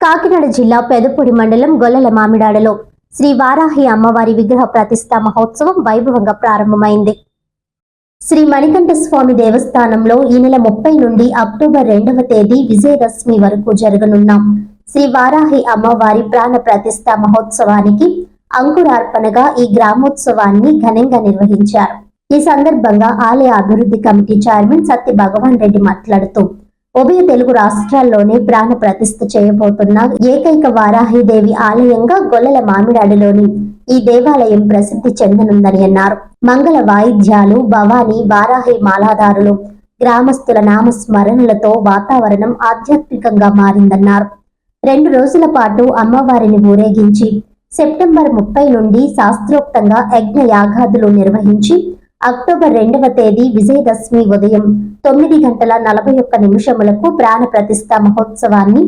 కాకినాడ జిల్లా పెదపూడి మండలం గొల్లల మామిడాడలో శ్రీ వారాహి అమ్మవారి విగ్రహ ప్రతిష్ఠా మహోత్సవం వైభవంగా ప్రారంభమైంది. శ్రీ మణికంఠ స్వామి దేవస్థానంలో ఈ నెల ముప్పై నుండి అక్టోబర్ రెండవ తేదీ విజయదశమి వరకు జరగనున్న శ్రీ వారాహి అమ్మవారి ప్రాణ ప్రతిష్ట మహోత్సవానికి అంకురార్పణగా ఈ గ్రామోత్సవాన్ని ఘనంగా నిర్వహించారు. ఈ సందర్భంగా ఆలయ అభివృద్ధి కమిటీ చైర్మన్ సత్య భగవాన్ రెడ్డి మాట్లాడుతూ ఉభయ తెలుగు రాష్ట్రాల్లోనే ప్రాణ ప్రతిష్ఠ చేయబోతున్న ఏకైక వారాహిదేవి ఆలయంగా గొల్లల మామిడాడిలోని ఈ దేవాలయం ప్రసిద్ధి చెందనుందని అన్నారు. మంగళ వాయిద్యాలు భవానీ వారాహి మాలాదారులు గ్రామస్తుల నామస్మరణలతో వాతావరణం ఆధ్యాత్మికంగా మారిందన్నారు. రెండు రోజుల పాటు అమ్మవారిని ఊరేగించి సెప్టెంబర్ ముప్పై నుండి శాస్త్రోక్తంగా యజ్ఞ యాగాదులు నిర్వహించి అక్టోబర్ రెండవ తేదీ విజయదశమి ఉదయం తొమ్మిది గంటల నలభై ఒక్క నిమిషములకు ప్రాణ ప్రతిష్ట మహోత్సవాన్ని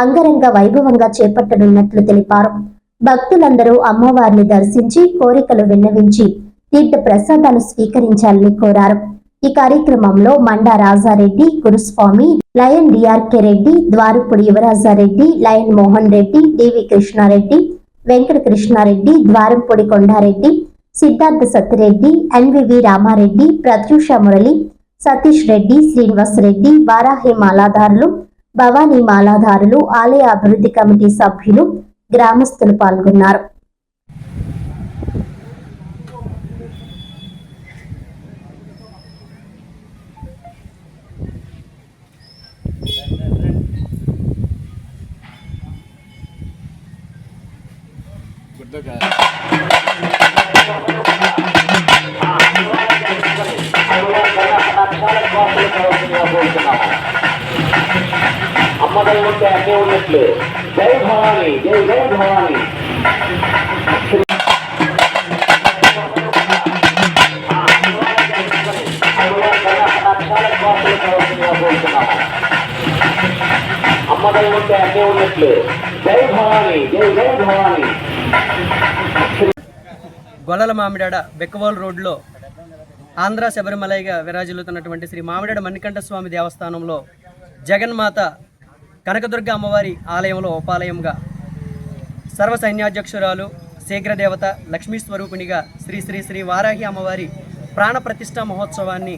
అంగరంగ వైభవంగా చేపట్టనున్నట్లు తెలిపారు. భక్తులందరూ అమ్మవారిని దర్శించి కోరికలు విన్నవించి తీర్థ ప్రసాదాలు స్వీకరించాలని కోరారు. ఈ కార్యక్రమంలో Manda Rajareddy Guruswamy lion DRK Reddy Dwarapudi Yuvarajareddy lion Mohan Reddy DV Krishnareddy Venkata Krishnareddy Dwarampudi Kondareddy Siddhartha Satyareddy NVV Ramareddy Pratyusha Murali Satish Reddy Srinivas Reddy Varahi మాలాధారులు Bhavani మాలాధారులు ఆలయ అభివృద్ధి కమిటీ సభ్యులు గ్రామస్తులు పాల్గొన్నారు. అమ్మదల ఉంటే అన్నీ ఉన్నట్లు జై భవాని జై జై భవాని అమ్మదల ఉంటే అన్నీ ఉన్నట్లు జై భవాని జై జై భవాని గొల్లల మామిడాడ బెక్కవోలు రోడ్లో ఆంధ్ర శబరిమలైగా విరాజిల్లుతున్నటువంటి శ్రీ మామిడాడ మణికంఠ స్వామి దేవస్థానంలో జగన్మాత కనకదుర్గ అమ్మవారి ఆలయంలో ఉపాలయంగా సర్వ సైన్యాధ్యక్షురాలు శీఘ్రదేవత లక్ష్మీ స్వరూపిణిగా శ్రీ శ్రీ శ్రీ వారాహి అమ్మవారి ప్రాణప్రతిష్ఠ మహోత్సవాన్ని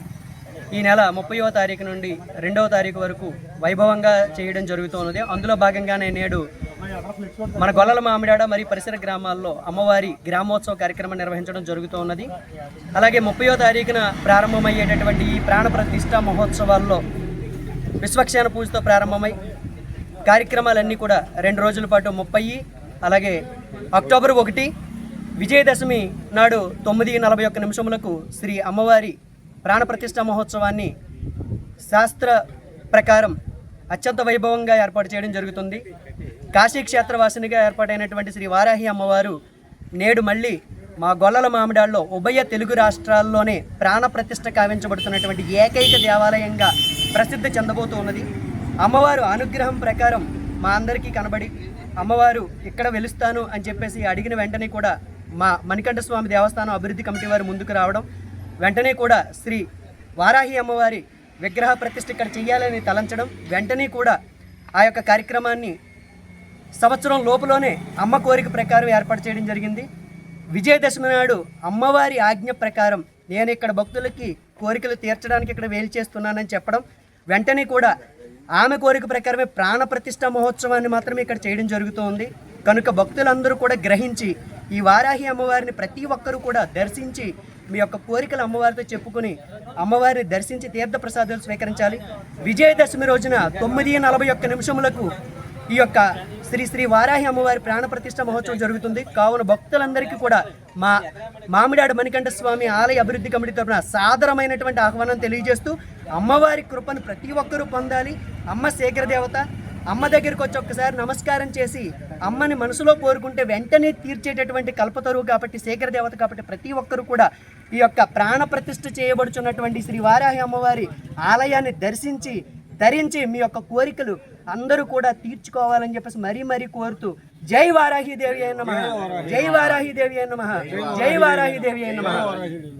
ఈ నెల ముప్పయో తారీఖు నుండి రెండవ తారీఖు వరకు వైభవంగా చేయడం జరుగుతున్నది అందులో భాగంగానే నేడు మన గొల్లల మామిడాడ మరియు పరిసర గ్రామాల్లో అమ్మవారి గ్రామోత్సవ కార్యక్రమం నిర్వహించడం జరుగుతూ ఉన్నది. అలాగే ముప్పయో తారీఖున ప్రారంభమయ్యేటటువంటి ఈ ప్రాణ ప్రతిష్ట మహోత్సవాల్లో విశ్వక్షేణ పూజతో ప్రారంభమై కార్యక్రమాలన్నీ కూడా రెండు రోజుల పాటు ముప్పై అలాగే అక్టోబర్ ఒకటి విజయదశమి నాడు తొమ్మిది నలభై ఒక్క నిమిషములకు శ్రీ అమ్మవారి ప్రాణప్రతిష్ఠ మహోత్సవాన్ని శాస్త్ర ప్రకారం అత్యంత వైభవంగా ఏర్పాటు చేయడం జరుగుతుంది. కాశీక్షేత్రవాసినిగా ఏర్పాటైనటువంటి శ్రీ వారాహి అమ్మవారు నేడు మళ్ళీ మా గొల్లల మామిడాల్లో ఉభయ తెలుగు రాష్ట్రాల్లోనే ప్రాణప్రతిష్ఠ కావించబడుతున్నటువంటి ఏకైక దేవాలయంగా ప్రసిద్ధి చెందబోతూ ఉన్నది. అమ్మవారు అనుగ్రహం ప్రకారం మా అందరికీ కనబడి అమ్మవారు ఇక్కడ వెలుస్తాను అని చెప్పేసి అడిగిన వెంటనే కూడా మా మణికంఠ స్వామి దేవస్థానం అభివృద్ధి కమిటీ వారు ముందుకు రావడం వెంటనే కూడా శ్రీ వారాహి అమ్మవారి విగ్రహ ప్రతిష్ఠ ఇక్కడ చేయాలని తలంచడం వెంటనే కూడా ఆ యొక్క కార్యక్రమాన్ని సంవత్సరం లోపులోనే అమ్మ కోరిక ప్రకారం ఏర్పాటు చేయడం జరిగింది. విజయదశమి నాడు అమ్మవారి ఆజ్ఞ ప్రకారం నేను ఇక్కడ భక్తులకి కోరికలు తీర్చడానికి ఇక్కడ వేలు చేస్తున్నానని చెప్పడం వెంటనే కూడా ఆమె కోరిక ప్రకారమే ప్రాణప్రతిష్ట మహోత్సవాన్ని మాత్రమే ఇక్కడ చేయడం జరుగుతోంది. కనుక భక్తులందరూ కూడా గ్రహించి ఈ వారాహి అమ్మవారిని ప్రతి ఒక్కరూ కూడా దర్శించి మీ యొక్క కోరికలు అమ్మవారితో చెప్పుకొని అమ్మవారిని దర్శించి తీర్థ ప్రసాదాలు స్వీకరించాలి. విజయదశమి రోజున తొమ్మిది నలభై ఒక్క నిమిషములకు ఈ యొక్క శ్రీ శ్రీ వారాహి అమ్మవారి ప్రాణప్రతిష్ఠ మహోత్సవం జరుగుతుంది. కావున భక్తులందరికీ కూడా మా మామిడాడు మణికంఠ స్వామి ఆలయ అభివృద్ధి కమిటీ తరఫున సాదరమైనటువంటి ఆహ్వానం తెలియజేస్తూ అమ్మవారి కృపను ప్రతి ఒక్కరూ పొందాలి. అమ్మ శేఖర దేవత అమ్మ దగ్గరికి వచ్చి ఒక్కసారి నమస్కారం చేసి అమ్మని మనసులో కోరుకుంటే వెంటనే తీర్చేటటువంటి కల్పతరువు కాబట్టి శేఖర దేవత కాబట్టి ప్రతి ఒక్కరూ కూడా ఈ యొక్క ప్రాణ ప్రతిష్ఠ చేయబడుచున్నటువంటి శ్రీ వారాహి అమ్మవారి ఆలయాన్ని దర్శించి ధరించి మీ యొక్క కోరికలు అందరూ కూడా తీర్చుకోవాలని చెప్పేసి మరీ మరీ కోరుతూ జై వారాహి దేవి అయిన జై వారాహి దేవి అయిన జై వారాహి దేవి అయిన